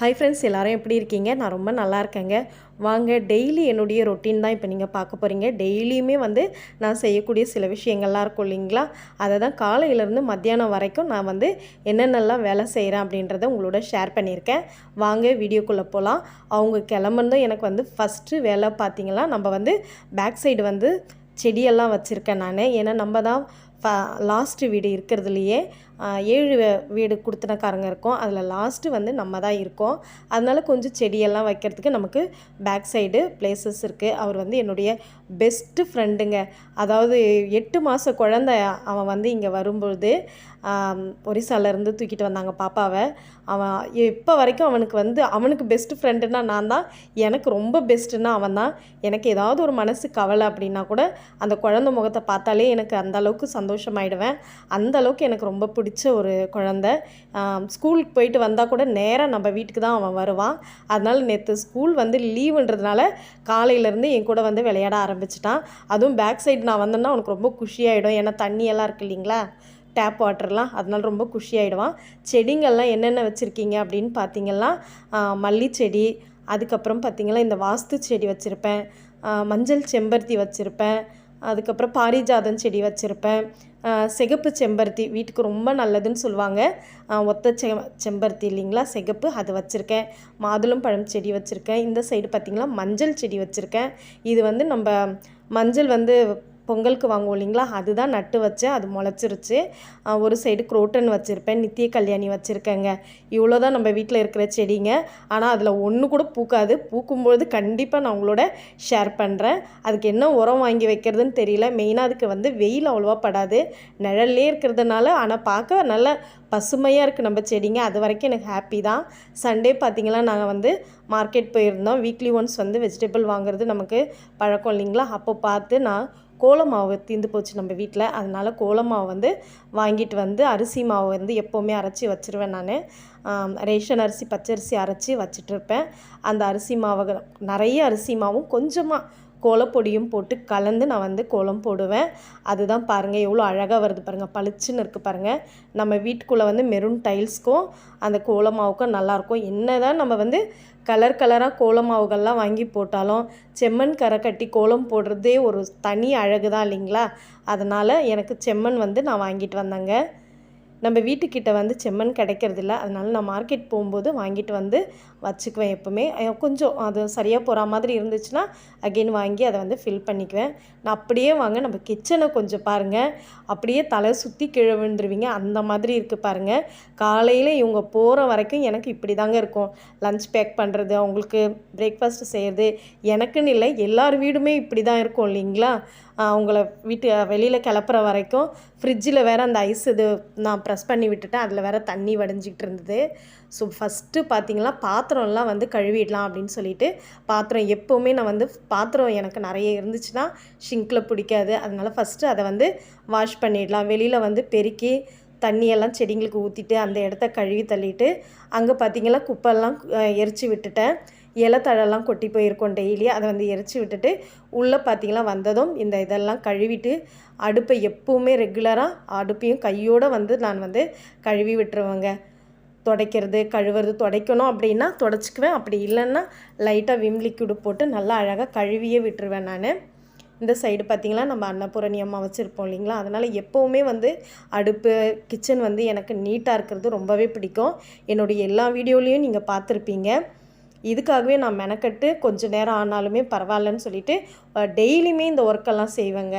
Hi friends எல்லோரும் எப்படி இருக்கீங்க? நான் ரொம்ப நல்லா இருக்கேங்க. வாங்க டெய்லி என்னுடைய ரொட்டீன் தான் இப்போ நீங்கள் பார்க்க போகிறீங்க டெய்லியுமே வந்து நான் செய்யக்கூடிய சில விஷயங்கள்லாம் இருக்கும் இல்லைங்களா? அதை தான் காலையிலேருந்து மத்தியானம் வரைக்கும் நான் வந்து என்னென்னலாம் வேலை செய்கிறேன் அப்படின்றத உங்களோட ஷேர் பண்ணியிருக்கேன். வாங்க வீடியோக்குள்ளே போகலாம் அவங்க கிளம்புனதும் எனக்கு வந்து ஃபஸ்ட்டு வேலை பார்த்திங்கன்னா நம்ம வந்து பேக் சைடு வந்து செடியெல்லாம் வச்சுருக்கேன் நான். ஏன்னா நம்ம தான் ஃப லாஸ்ட்டு வீடு இருக்கிறதுலையே ஏழு வீடு கொடுத்தனக்காரங்க இருக்கோம். அதில் லாஸ்ட்டு வந்து நம்ம தான் இருக்கோம். அதனால கொஞ்சம் செடியெல்லாம் வைக்கிறதுக்கு நமக்கு பேக் சைடு பிளேசஸ் இருக்குது அவர் வந்து என்னுடைய பெஸ்ட்டு ஃப்ரெண்டுங்க அதாவது எட்டு மாத குழந்த அவன் வந்து இங்கே வரும்பொழுது ஒரிசாலேருந்து தூக்கிட்டு வந்தாங்க பாப்பாவை. அவன் இப்போ வரைக்கும் அவனுக்கு வந்து அவனுக்கு பெஸ்ட் ஃப்ரெண்டுன்னா நான் தான் எனக்கு ரொம்ப பெஸ்ட்டுன்னா அவன் தான் எனக்கு ஏதாவது ஒரு மனசு கவலை அப்படின்னா கூட அந்த குழந்தை முகத்தை பார்த்தாலே எனக்கு அந்தளவுக்கு சந்தோஷமாயிடுவேன். அந்தளவுக்கு எனக்கு ரொம்ப பிடிச்ச ஒரு குழந்தை. ஸ்கூலுக்கு போயிட்டு வந்தால் கூட நேராக நம்ம வீட்டுக்கு தான் அவன் வருவான். அதனால் நேற்று ஸ்கூல் வந்து லீவுன்றதுனால காலையிலேருந்து என் கூட வந்து விளையாட ஆரம்பிச்சிட்டான். அதுவும் பேக் சைடு நான் வந்தேன்னா அவனுக்கு ரொம்ப குஷியாயிடும். ஏன்னா தண்ணியெல்லாம் இருக்கு இல்லைங்களா? டேப் வாட்டர்லாம் அதனால ரொம்ப குஷியாயிடுவான். செடிங்கள்லாம் என்னென்ன வச்சுருக்கீங்க அப்படின்னு பார்த்தீங்கன்னா மல்லி செடி அதுக்கப்புறம் பார்த்தீங்கன்னா இந்த வாஸ்து செடி வச்சுருப்பேன். மஞ்சள் செம்பருத்தி வச்சுருப்பேன். அதுக்கப்புறம் பாரிஜாதம் செடி வச்சுருப்பேன். சிகப்பு செம்பருத்தி வீட்டுக்கு ரொம்ப நல்லதுன்னு சொல்லுவாங்க. ஒத்த செ செம்பருத்தி இல்லைங்களா? சிகப்பு அது வச்சுருக்கேன். மாதுளம் பழம் செடி வச்சுருக்கேன். இந்த சைடு பார்த்திங்கன்னா மஞ்சள் செடி வச்சுருக்கேன். இது வந்து நம்ம மஞ்சள் வந்து பொங்கலுக்கு வாங்குவோம் இல்லைங்களா? அதுதான் நட்டு வச்சேன். அது முளைச்சிருச்சு. ஒரு சைடு குரோட்டன் வச்சுருப்பேன். நித்திய கல்யாணி வச்சுருக்கேங்க. இவ்வளோ தான் நம்ம வீட்டில் இருக்கிற செடிங்க. ஆனால் அதில் ஒன்று கூட பூக்காது. பூக்கும்பொழுது கண்டிப்பாக நான் உங்களோட ஷேர் பண்ணுறேன் அதுக்கு என்ன உரம் வாங்கி வைக்கிறதுன்னு தெரியல. மெயினாக அதுக்கு வந்து வெயில் அவ்வளோவா படாது. நிழல்லே இருக்கிறதுனால ஆனால் பார்க்க நல்ல பசுமையாக இருக்குது நம்ம செடிங்க. அது வரைக்கும் எனக்கு ஹாப்பி தான். சண்டே பார்த்திங்கன்னா நாங்கள் வந்து மார்க்கெட் போயிருந்தோம். வீக்லி ஒன்ஸ் வந்து வெஜிடபிள் வாங்குறது நமக்கு பழக்கம் இல்லைங்களா? அப்போ பார்த்து நான் கோலமாவு தீந்து தீர்ந்து போச்சு நம்ம வீட்டில். அதனால் கோலமாவு வந்து வாங்கிட்டு வந்து அரிசி மாவு வந்து எப்போவுமே அரைச்சி வச்சுருவேன் நான். ரேஷன் அரிசி பச்சரிசி அரைச்சி வச்சிட்ருப்பேன் அந்த அரிசி மாவை நிறைய அரிசி மாவும் கொஞ்சமாக கோலப்பொடியும் போட்டு கலந்து நான் வந்து கோலம் போடுவேன். அதுதான் பாருங்கள் எவ்வளோ அழகாக வருது பாருங்கள் பளிச்சுன்னு இருக்குது பாருங்கள் நம்ம வீட்டுக்குள்ளே வந்து மெரூன் டைல்ஸ்க்கும் அந்த கோலமாவுக்கும் நல்லாயிருக்கும் என்ன தான் நம்ம வந்து கலர் கலராக கோலமாவுகள்லாம் வாங்கி போட்டாலும் செம்மண் கரை கட்டி கோலம் போடுறதே ஒரு தனி அழகு தான் இல்லைங்களா? அதனால் எனக்கு செம்மண் வந்து நான் வாங்கிட்டு வந்தேங்க. நம்ம வீட்டுக்கிட்ட வந்து செம்மண் கிடைக்கிறதில்ல. அதனால் நான் மார்க்கெட் போகும்போது வாங்கிட்டு வந்து வச்சுக்குவேன் எப்போவுமே. கொஞ்சம் அது சரியாக போகிற மாதிரி இருந்துச்சுன்னா அகெயின் வாங்கி அதை வந்து ஃபில் பண்ணிக்குவேன். நான் அப்படியே வாங்க நம்ம கிச்சனை கொஞ்சம் பாருங்கள் அப்படியே தலை சுற்றி கீழே விழுந்துருவீங்க. அந்த மாதிரி இருக்குது பாருங்கள் காலையில் இவங்க போகிற வரைக்கும் எனக்கு இப்படி தாங்க இருக்கும். லஞ்ச் பேக் பண்ணுறது அவங்களுக்கு பிரேக்ஃபாஸ்ட் செய்கிறது எனக்குன்னு இல்லை எல்லார் வீடுமே இப்படி தான் இருக்கும் இல்லைங்களா? அவங்கள வீட்டு வெளியில் கிளப்புற வரைக்கும் ஃப்ரிட்ஜில் வேறு அந்த ஐஸ் இது நான் ப்ரெஸ் பண்ணி விட்டுட்டேன். அதில் வேறு தண்ணி வடைஞ்சிக்கிட்டு இருந்தது. ஸோ ஃபஸ்ட்டு பார்த்தீங்கன்னா பாத்திரம்லாம் வந்து கழுவிடலாம் அப்படின்னு சொல்லிட்டு பாத்திரம் எப்போவுமே நான் வந்து பாத்திரம் எனக்கு நிறைய இருந்துச்சுன்னா ஷிங்கில் பிடிக்காது. அதனால் ஃபஸ்ட்டு அதை வந்து வாஷ் பண்ணிடலாம். வெளியில் வந்து பெருக்கி தண்ணியெல்லாம் செடிங்களுக்கு ஊற்றிட்டு அந்த இடத்த கழுவி தள்ளிட்டு அங்கே பார்த்திங்கன்னா குப்பெல்லாம் எரித்து எரிச்சு விட்டுட்டேன். இலத்தழெல்லாம் கொட்டி போயிருக்கோம் டெய்லி அதை வந்து எரிச்சு விட்டுட்டு உள்ளே பார்த்திங்கனா வந்ததும் இந்த இதெல்லாம் கழுவிட்டு அடுப்பை எப்போவுமே ரெகுலராக அடுப்பையும் கையோடு வந்து நான் வந்து கழுவி விட்டுருவேங்க. துடைக்கிறது கழுவுறது துடைக்கணும் அப்படின்னா துடைச்சிக்குவேன். அப்படி இல்லைன்னா லைட்டாக விம் லிக்யூடு போட்டு நல்லா அழகாக கழுவியே விட்டுருவேன் நான். இந்த சைடு பார்த்திங்கன்னா நம்ம அன்னபூரணி அம்மா வச்சுருப்போம் இல்லைங்களா? அதனால் எப்போவுமே வந்து அடுப்பு கிச்சன் வந்து எனக்கு நீட்டாக இருக்கிறது ரொம்பவே பிடிக்கும். என்னுடைய எல்லா வீடியோலையும் நீங்கள் பார்த்துருப்பீங்க. இதுக்காகவே நான் மெனக்கட்டு கொஞ்சம் நேரம் ஆனாலுமே பரவாயில்லன்னு சொல்லிட்டு டெய்லியுமே இந்த ஒர்க்கெல்லாம் செய்வேங்க.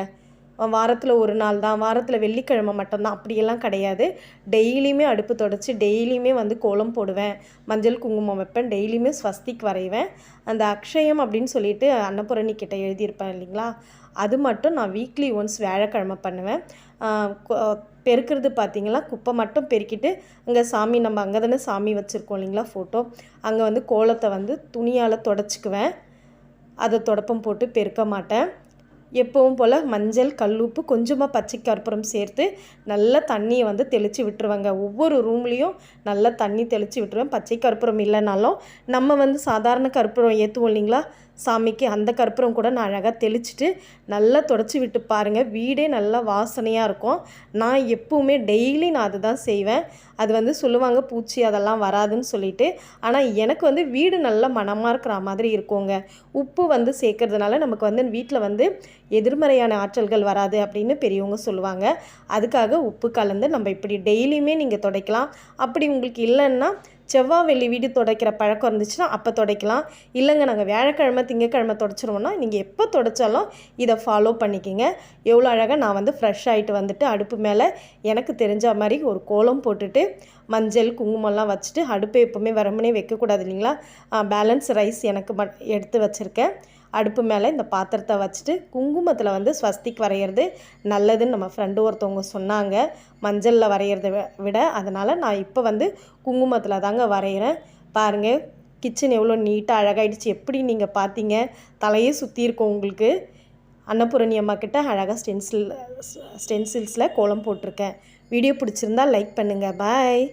வாரத்தில் ஒரு நாள் தான். வாரத்தில் வெள்ளிக்கிழமை மட்டும்தான். அப்படியெல்லாம் கிடையாது. டெய்லியுமே அடுப்பு தொடச்சி டெய்லியுமே வந்து கோலம் போடுவேன். மஞ்சள் குங்குமம் வைப்பேன். டெய்லியுமே ஸ்வஸ்திக் வரைவேன். அந்த அக்ஷயம் அப்படின்னு சொல்லிட்டு அன்னபூரணி கிட்ட எழுதியிருப்பேன் இல்லைங்களா? அது மட்டும் நான் வீக்லி ஒன்ஸ் வியாழக்கிழமை பண்ணுவேன். பெருக்கிறது பார்த்திங்கன்னா குப்பை மட்டும் பெருக்கிட்டு அங்கே சாமி நம்ம அங்கே தானே சாமி வச்சுருக்கோம் இல்லைங்களா ஃபோட்டோ அங்கே வந்து கோலத்தை வந்து துணியால் தொடச்சிக்குவேன். அதை தொடப்பம் போட்டு பெருக்க மாட்டேன். எப்பவும் போல் மஞ்சள் கல்லுப்பு கொஞ்சமாக பச்சை கற்பூரம் சேர்த்து நல்லா தண்ணியை வந்து தெளித்து விட்டுருவாங்க. ஒவ்வொரு ரூம்லேயும் நல்லா தண்ணி தெளித்து விட்டுருவேன். பச்சை கற்பூரம் இல்லைனாலும் நம்ம வந்து சாதாரண கற்பூரம் ஏற்றுவோம் இல்லைங்களா? சாமிக்கு அந்த கற்பூரம் கூட நான் அழகாக தெளிச்சிட்டு நல்லா தொடச்சி விட்டு பாருங்கள் வீடே நல்லா வாசனையாக இருக்கும். நான் எப்போவுமே டெய்லி நான் அதை தான் செய்வேன். அது வந்து சொல்லுவாங்க பூச்சி அதெல்லாம் வராதுன்னு சொல்லிட்டு. ஆனால் எனக்கு வந்து வீடு நல்லா மனமாக இருக்கிற மாதிரி இருக்குங்க. உப்பு வந்து சேர்க்கறதுனால நமக்கு வந்து வீட்டில் வந்து எதிர்மறையான ஆற்றல்கள் வராது அப்படின்னு பெரியவங்க சொல்லுவாங்க. அதுக்காக உப்பு கலந்து நம்ம இப்படி டெய்லியுமே நீங்கள் துடைக்கலாம். அப்படி உங்களுக்கு இல்லைன்னா செவ்வாய் வெள்ளி வீடு துடைக்கிற பழக்கம் இருந்துச்சுன்னா அப்போ துடைக்கலாம். இல்லைங்க நாங்கள் வியாழக்கிழமை திங்கக்கிழமை துடைச்சிருவோம்னா நீங்கள் எப்போ துடைச்சாலும் இதை ஃபாலோ பண்ணிக்கோங்க. எவ்வளோ அழகாக நான் வந்து ஃப்ரெஷ் ஆகிட்டு வந்துட்டு அடுப்பு மேலே எனக்கு தெரிஞ்ச மாதிரி ஒரு கோலம் போட்டுட்டு மஞ்சள் குங்குமம்லாம் வச்சுட்டு அடுப்பை எப்போவுமே வரமுனே வைக்கக்கூடாது இல்லைங்களா? பேலன்ஸ் ரைஸ் எனக்கு மட் எடுத்து வச்சுருக்கேன். அடுப்பு மேலே இந்த பாத்திரத்தை வச்சுட்டு குங்குமத்தில் வந்து ஸ்வஸ்திக் வரைகிறது நல்லதுன்னு நம்ம ஃப்ரெண்டு ஒருத்தவங்க சொன்னாங்க. மஞ்சளில் வரைகிறத விட அதனால் நான் இப்போ வந்து குங்குமத்தில் தாங்க வரைகிறேன் பாருங்கள் கிச்சன் எவ்வளோ நீட்டாக அழகாயிடுச்சு. எப்படி நீங்கள் பார்த்தீங்க தலையே சுற்றி இருக்கும் உங்களுக்கு. அன்னபூரணி அம்மா கிட்ட அழகாக ஸ்டென்சில் ஸ்டென்சில்ஸில் கோலம் போட்டிருக்கேன். வீடியோ பிடிச்சிருந்தா லைக் பண்ணுங்கள் பாய்